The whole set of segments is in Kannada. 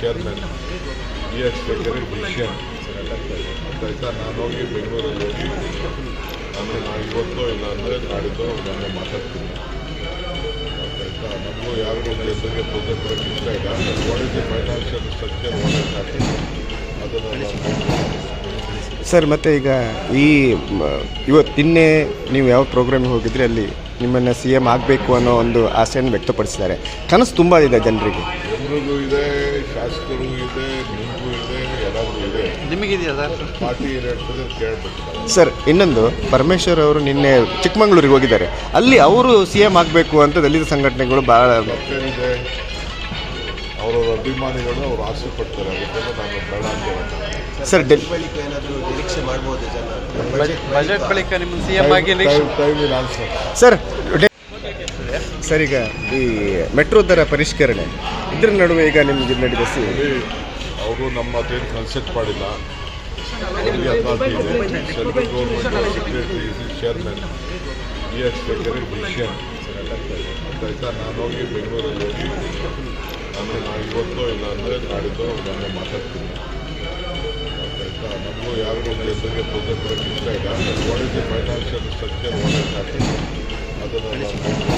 ಚೇರ್ಮನ್ ಬಿ ಎಸ್ ಕೆರೆ ಡಿಸಿಷನ್ ಆಯ್ತಾ ನಾನು ಹೋಗಿ ಬೆಂಗಳೂರಲ್ಲಿ ಹೋಗಿ ಅಂದರೆ ನಾನು ಇವತ್ತು ಇಲ್ಲ ಅಂದರೆ ನಾಡಿದ್ದು ನಾನು ಮಾತಾಡ್ತೀನಿ. ಆಯ್ತಾ? ನಮಗೂ ಯಾರಿಗೂ ಜನರಿಗೆ ತೊಂದರೆ ಕೊಡೋಕ್ಕೆ ಇಷ್ಟ ಇಲ್ಲ. What is the financial structure what is sir ಮತ್ತು ಈಗ ಈ ಇವತ್ತು ನಿನ್ನೆ ನೀವು ಯಾವ ಪ್ರೋಗ್ರಾಮಿಗೆ ಹೋಗಿದ್ರೆ ಅಲ್ಲಿ ನಿಮ್ಮನ್ನು ಸಿ ಎಂ ಆಗಬೇಕು ಅನ್ನೋ ಒಂದು ಆಸೆಯನ್ನು ವ್ಯಕ್ತಪಡಿಸಿದ್ದಾರೆ. ಕನಸು ತುಂಬ ಇದೆ ಜನರಿಗೆ. ಎಲ್ರಿಗೂ ಇದೆ ಶಾಸಕರು ಇದೆ ನಿಮಗೂ ಇದೆ ಎಲ್ಲರಿಗೂ ಇದೆ. ನಿಮಗಿದೆಯಾ ಸರ್? ಪಾರ್ಟಿ ಹೇಳ್ತದೆ ಕೇಳಬೇಕು ಸರ್ ಇನ್ನೊಂದು ಪರಮೇಶ್ವರ್ ಅವರು ನಿನ್ನೆ ಚಿಕ್ಕಮಂಗ್ಳೂರಿಗೆ ಹೋಗಿದ್ದಾರೆ. ಅಲ್ಲಿ ಅವರು ಸಿ ಎಂ ಆಗಬೇಕು ಅಂತ ದಲಿತ ಸಂಘಟನೆಗಳು ಭಾಳ ತಪ್ಪೇನಿದೆ ಅವರವರ ಅಭಿಮಾನಿಗಳು ಅವ್ರು ಆಸೆ ಪಡ್ತಾರೆ ಅದಕ್ಕೆಲ್ಲ ನಾನು ಬೇಡ ಅಂತ. ಸರ್ ಡೆಲ್ ಬಳಿಕ ಏನಾದರೂ ನಿರೀಕ್ಷೆ ಮಾಡ್ಬೋದು ಜನ? ಬಜೆಟ್ ಬಳಿಕ ನಿಮ್ಮ ಸಿ ಎಂ ಆಗಿ ಸರ್ ಡೆ- ಸರ್ ಈಗ ಈ ಮೆಟ್ರೋ ದರ ಪರಿಷ್ಕರಣೆ ಇದ್ರ ನಡುವೆ ಈಗ ನಿಮಗೆ ನಡೆದ ಸಿ ಅವರು ನಮ್ಮ ಅದೇನು ಕನ್ಸೆಪ್ಟ್ ಮಾಡಿಲ್ಲ. ಅವರಿಗೆ ಚೇರ್ಮನ್ ಆಯ್ತಾ? ನಾನು ಹೋಗಿ ಬೆಂಗಳೂರಲ್ಲಿ ಹೋಗಿ ಅಂದರೆ ನಾನು ಇವತ್ತು ಇಲ್ಲ ಅಂದರೆ ನಾಡಿದ್ದೋ ನಾನು ಮಾತಾಡ್ತೀನಿ. ಆಯ್ತಾ? ನಮಗೂ ಯಾರಿಗೂ ಜನರಿಗೆ ತೊಂದರೆ ಬರೋಕ್ಕೆ ಇಷ್ಟ ಇಲ್ಲ. ವಾಟ್ ಫೈನಾನ್ಷಿಯಲ್ ಸ್ಟ್ರಕ್ಚರ್ ಅದನ್ನು ನಾನು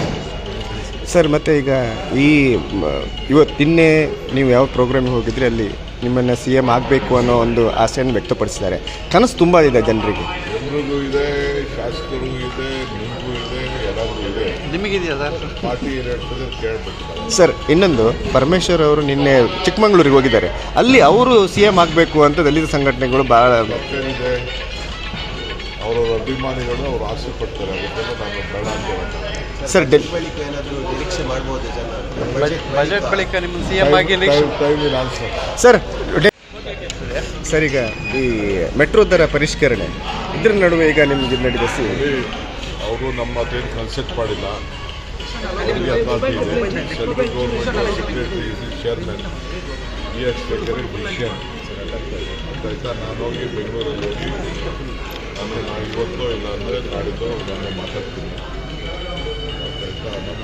ಸರ್ ಮತ್ತು ಈಗ ಈ ಇವತ್ತು ನಿನ್ನೆ ನೀವು ಯಾವ ಪ್ರೋಗ್ರಾಮಿಗೆ ಹೋಗಿದ್ರೆ ಅಲ್ಲಿ ನಿಮ್ಮನ್ನು ಸಿ ಎಂ ಆಗಬೇಕು ಅನ್ನೋ ಒಂದು ಆಸೆಯನ್ನು ವ್ಯಕ್ತಪಡಿಸಿದ್ದಾರೆ. ಕನಸು ತುಂಬ ಇದೆ ಜನರಿಗೆ. ಇದೆ ಶಾಸಕರು ಇದೆ ನಿಮಗೂ ಇದೆ ಎಲ್ಲರಿಗೂ ಇದೆ. ನಿಮಗಿದೆಯಾ ಸರ್? ಪಾರ್ಟಿ ಕೇಳಬೇಕು ಸರ್ ಇನ್ನೊಂದು ಪರಮೇಶ್ವರ್ ಅವರು ನಿನ್ನೆ ಚಿಕ್ಕಮಂಗ್ಳೂರಿಗೆ ಹೋಗಿದ್ದಾರೆ. ಅಲ್ಲಿ ಅವರು ಸಿ ಎಂ ಆಗಬೇಕು ಅಂತ ದಲಿತ ಸಂಘಟನೆಗಳು ಭಾಳ ಅವರವರ ಅಭಿಮಾನಿಗಳು ಅವ್ರು ಆಸೆ ಪಡ್ತಾರೆ. ಅದಕ್ಕೆಲ್ಲ ನಾನು ಬೇಡ ಅಂತ ಹೇಳಲ್ಲ. ಸರ್ ಡೆಲ್ ಬಳಿಕ ಏನಾದರೂ ನಿರೀಕ್ಷೆ ಮಾಡ್ಬೋದು ಜನ ಬಜೆಟ್ ಬಳಿಕ ನಿಮ್ಮ ಸಿ ಎಂ ಆಗಿ ಸರ್ ಸರ್ ಈಗ ಈ ಮೆಟ್ರೋ ದರ ಪರಿಷ್ಕರಣೆ ಇದ್ರ ನಡುವೆ ಈಗ ನಿಮ್ಗೆ ನಡೆದ ಅವರು ನಮ್ಮ ಅದೇನು ಕನ್ಸೆಪ್ಟ್ ಮಾಡಿಲ್ಲ. Central government secretary chairman decision ಆಯ್ತಾ ನಾನು ಹೋಗಿ ಬೆಂಗಳೂರಲ್ಲಿ ಹೋಗಿ ಅಂದರೆ ನಾನು ಇವತ್ತು ಇಲ್ಲ ಅಂದರೆ ನಾಡಿದ್ದು ನಾನು ಮಾತಾಡ್ತೀನಿ.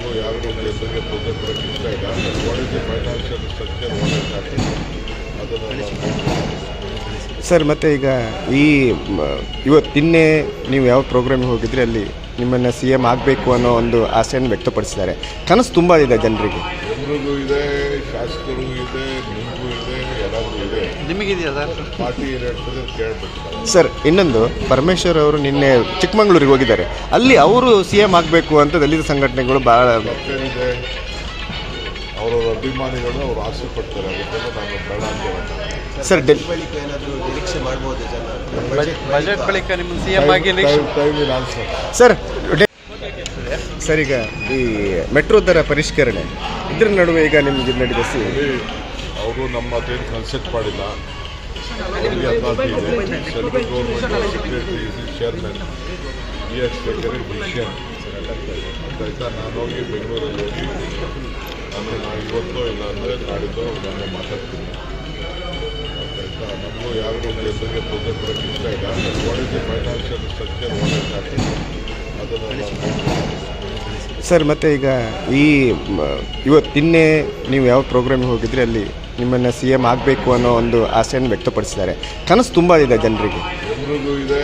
ನಮಗೂ ಯಾರಿಗೂ ಜನರಿಗೆ ತೊಂದರೆ ಕೊಡೋಕ್ಕೆ ಇಷ್ಟ ಇಲ್ಲ. What is the financial structure what is ಅದನ್ನು ಸರ್ ಮತ್ತು ಈಗ ಈ ಇವತ್ತು ನಿನ್ನೆ ನೀವು ಯಾವ ಪ್ರೋಗ್ರಾಮಿಗೆ ಹೋಗಿದ್ರೆ ಅಲ್ಲಿ ನಿಮ್ಮನ್ನು ಸಿ ಎಂ ಆಗಬೇಕು ಅನ್ನೋ ಒಂದು ಆಸೆಯನ್ನು ವ್ಯಕ್ತಪಡಿಸಿದ್ದಾರೆ. ಕನಸು ತುಂಬ ಇದೆ ಜನರಿಗೆ. ಎಲ್ರಿಗೂ ಇದೆ ಶಾಸಕರು ಇದೆ ಇದೆ. ನಿಮಗಿದೆಯಾ ಸರ್? ಪಾರ್ಟಿ ಕೇಳಬೇಕು ಸರ್ ಇನ್ನೊಂದು ಪರಮೇಶ್ವರ್ ಅವರು ನಿನ್ನೆ ಚಿಕ್ಕಮಂಗ್ಳೂರಿಗೆ ಹೋಗಿದ್ದಾರೆ. ಅಲ್ಲಿ ಅವರು ಸಿ ಎಂ ಆಗಬೇಕು ಅಂತ ದಲಿತ ಸಂಘಟನೆಗಳು ಭಾಳ ತಪ್ಪೇನಿದೆ. ಅವರವರ ಅಭಿಮಾನಿಗಳು ಅವ್ರು ಆಸೆ ಪಡ್ತಾರೆ ಅದಕ್ಕೆಲ್ಲ ನಾನು ಬೇಡ ಅಂತ. ಸರ್ ಡೆಲ್ ಬಳಿಕ ಏನಾದರೂ ನಿರೀಕ್ಷೆ ಮಾಡ್ಬೋದು ಜನ ಬಜೆಟ್ ಬಳಿಕ ನಿಮ್ಮ ಸಿ ಎಂ ಆಗಿ will ಸರ್ ಡೆ- ಸರ್ ಈಗ ಈ ಮೆಟ್ರೋ ದರ ಪರಿಷ್ಕರಣೆ ಇದ್ರ ನಡುವೆ ಈಗ ನಿಮ್ಗೆ ನಡೆದ ಸಿ ಅವರು ನಮ್ಮ ಅದೇನು ಕನ್ಸೆಪ್ಟ್ ಮಾಡಿಲ್ಲ. ಅವರಿಗೆ ಅಥಾರಿಟಿ ಇದೆ. ಸೆಕ್ರೆಟರಿ ಚೇರ್ಮನ್ ಡಿಸಿಷನ್ ಆಯ್ತಾ? ನಾನು ಹೋಗಿ ಬೆಂಗಳೂರಲ್ಲಿ ಹೋಗಿ ಅಂದರೆ ನಾನು ಇವತ್ತು ಇಲ್ಲ ಅಂದರೆ ನಾಡಿದ್ದೋ ನಾನು ಮಾತಾಡ್ತೀನಿ. ಆಯ್ತಾ? ನಮಗೂ ಯಾರಿಗೂ ಜನರಿಗೆ ತೊಂದರೆ ಕೊಡೋಕ್ಕೆ ಇಷ್ಟ ಇಲ್ಲ. What is the financial structure what ಅದನ್ನು ಸರ್, ಮತ್ತು ಈಗ ಈ ಇವತ್ತು ನಿನ್ನೆ ನೀವು ಯಾವ ಪ್ರೋಗ್ರಾಮಿಗೆ ಹೋಗಿದ್ರಿ ಅಲ್ಲಿ? ನಿಮ್ಮನ್ನು ಸಿ ಎಂ ಆಗಬೇಕು ಅನ್ನೋ ಒಂದು ಆಸೆಯನ್ನು ವ್ಯಕ್ತಪಡಿಸಿದ್ದಾರೆ. ಕನಸು ತುಂಬ ಇದೆ ಜನರಿಗೆ. ಇದೆ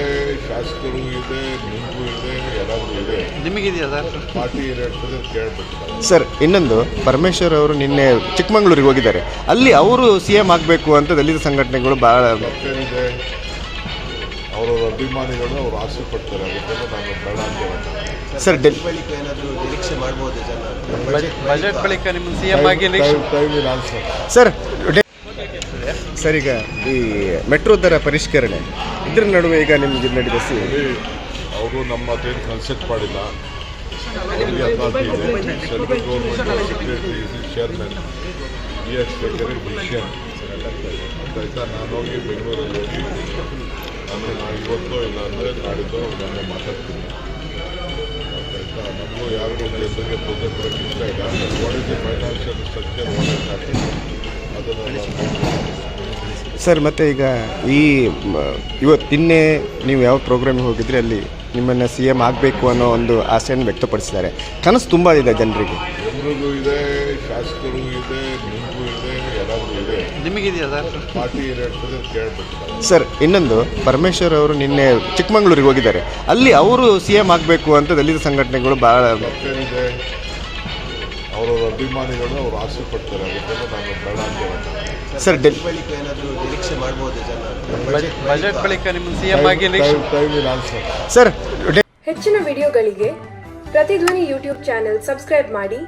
ಶಾಸಕರು ಇದೆ ನಿಮಗೂ ಇದೆ ಎಲ್ಲರಿಗೂ ಇದೆ. ನಿಮಗಿದೆಯಾ ಸರ್? ಪಾರ್ಟಿ ಕೇಳಬೇಕು ಸರ್ ಇನ್ನೊಂದು ಪರಮೇಶ್ವರ್ ಅವರು ನಿನ್ನೆ ಚಿಕ್ಕಮಂಗ್ಳೂರಿಗೆ ಹೋಗಿದ್ದಾರೆ. ಅಲ್ಲಿ ಅವರು ಸಿ ಎಂ ಆಗಬೇಕು ಅಂತ ದಲಿತ ಸಂಘಟನೆಗಳು ಭಾಳ ಅವರು ಅಭಿಮಾನಿಗಳು ಅವ್ರು ಆಸೆ ಪಡ್ತಾರೆ. ಅದಕ್ಕೆಲ್ಲ ನಾನು ಬೇಡ ಅಂತ. ಸರ್ ಡೆಲ್ ಬಳಿಕ ನಿರೀಕ್ಷೆ ಮಾಡ್ಬೋದು ಬಜೆಟ್ ಬಳಿಕ ನಿಮ್ಮ ಸಿ ಎಂ ಆಗಿ ಸರ್ ಸರ್ ಈಗ ಈ ಮೆಟ್ರೋ ದರ ಪರಿಷ್ಕರಣೆ ಇದ್ರ ನಡುವೆ ಈಗ ನಿಮ್ಗೆ ನಡೆದ ಸಿ ಅವರು ನಮ್ಮ ಅದೇನು ಕನ್ಸೆಪ್ಟ್ ಮಾಡಿಲ್ಲ central government secretary chairman decision ಆಯ್ತಾ? ನಾನು ಹೋಗಿ ಬೆಂಗಳೂರಲ್ಲಿ ಹೋಗಿ ಅಂದರೆ ನಾನು ಇವತ್ತು ಇಲ್ಲ ಅಂದರೆ ನಾಡಿದ್ದು ನಾನು ಮಾತಾಡ್ತೀನಿ. ನಮಗೂ ಯಾರಿಗೂ ಜನರಿಗೆ ಪೂಜೆ ಕೊಡೋಕ್ಕೆ ಇಷ್ಟ ಇಲ್ಲ what is financial structure sir, ಮತ್ತು ಈಗ ಈ ಇವತ್ತು ನಿನ್ನೆ ನೀವು ಯಾವ ಪ್ರೋಗ್ರಾಮಿಗೆ ಹೋಗಿದ್ರೆ, ಅಲ್ಲಿ ನಿಮ್ಮನ್ನು ಸಿ ಎಂ ಆಗಬೇಕು ಅನ್ನೋ ಒಂದು ಆಸೆಯನ್ನು ವ್ಯಕ್ತಪಡಿಸಿದ್ದಾರೆ. ಕನಸು ತುಂಬ ಇದೆ ಜನರಿಗೆ. ಜನರಿಗೂ ಇದೆ ಶಾಸಕರು ಇದೆ ನಿಮಗಿದೆಯಾ ಸರ್? ಪಾರ್ಟಿ ಇನ್ನೊಂದು ಪರಮೇಶ್ವರ್ ಅವರು ನಿನ್ನೆ ಚಿಕ್ಕಮಂಗ್ಳೂರಿಗೆ ಹೋಗಿದ್ದಾರೆ. ಅಲ್ಲಿ ಅವರು ಸಿ ಎಂ ಆಗಬೇಕು ಅಂತ ದಲಿತ ಸಂಘಟನೆಗಳು ಭಾಳ ಅವರು ಅವರವರ ಅಭಿಮಾನಿಗಳು ಅವ್ರು ಆಸೆ ಪಡ್ತಾರೆ ಅದಕ್ಕೆಲ್ಲ ನಾನು ಬೇಡ ಅಂತ ಹೇಳಲ್ಲ. ಸರ್ ಡೆಲ್ ಬಳಿಕ ಏನಾದರೂ ನಿರೀಕ್ಷೆ ಮಾಡ್ಬೋದು ಜನ ಬಜೆಟ್ ಬಜೆಟ್ ಬಳಿಕ ನಿಮ್ಮ ಸಿ ಎಂ ಆಗಿ Time- time- time will answer. Sir ಡೆ- ಹೆಚ್ಚಿನ ವಿಡಿಯೋಗಳಿಗೆ ಪ್ರತಿಧ್ವನಿ ಯೂಟ್ಯೂಬ್ ಚಾನೆಲ್ ಸಬ್ಸ್ಕ್ರೈಬ್ ಮಾಡಿ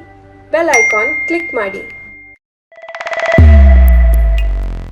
ಬೆಲ್ ಐಕಾನ್ ಕ್ಲಿಕ್ ಮಾಡಿ.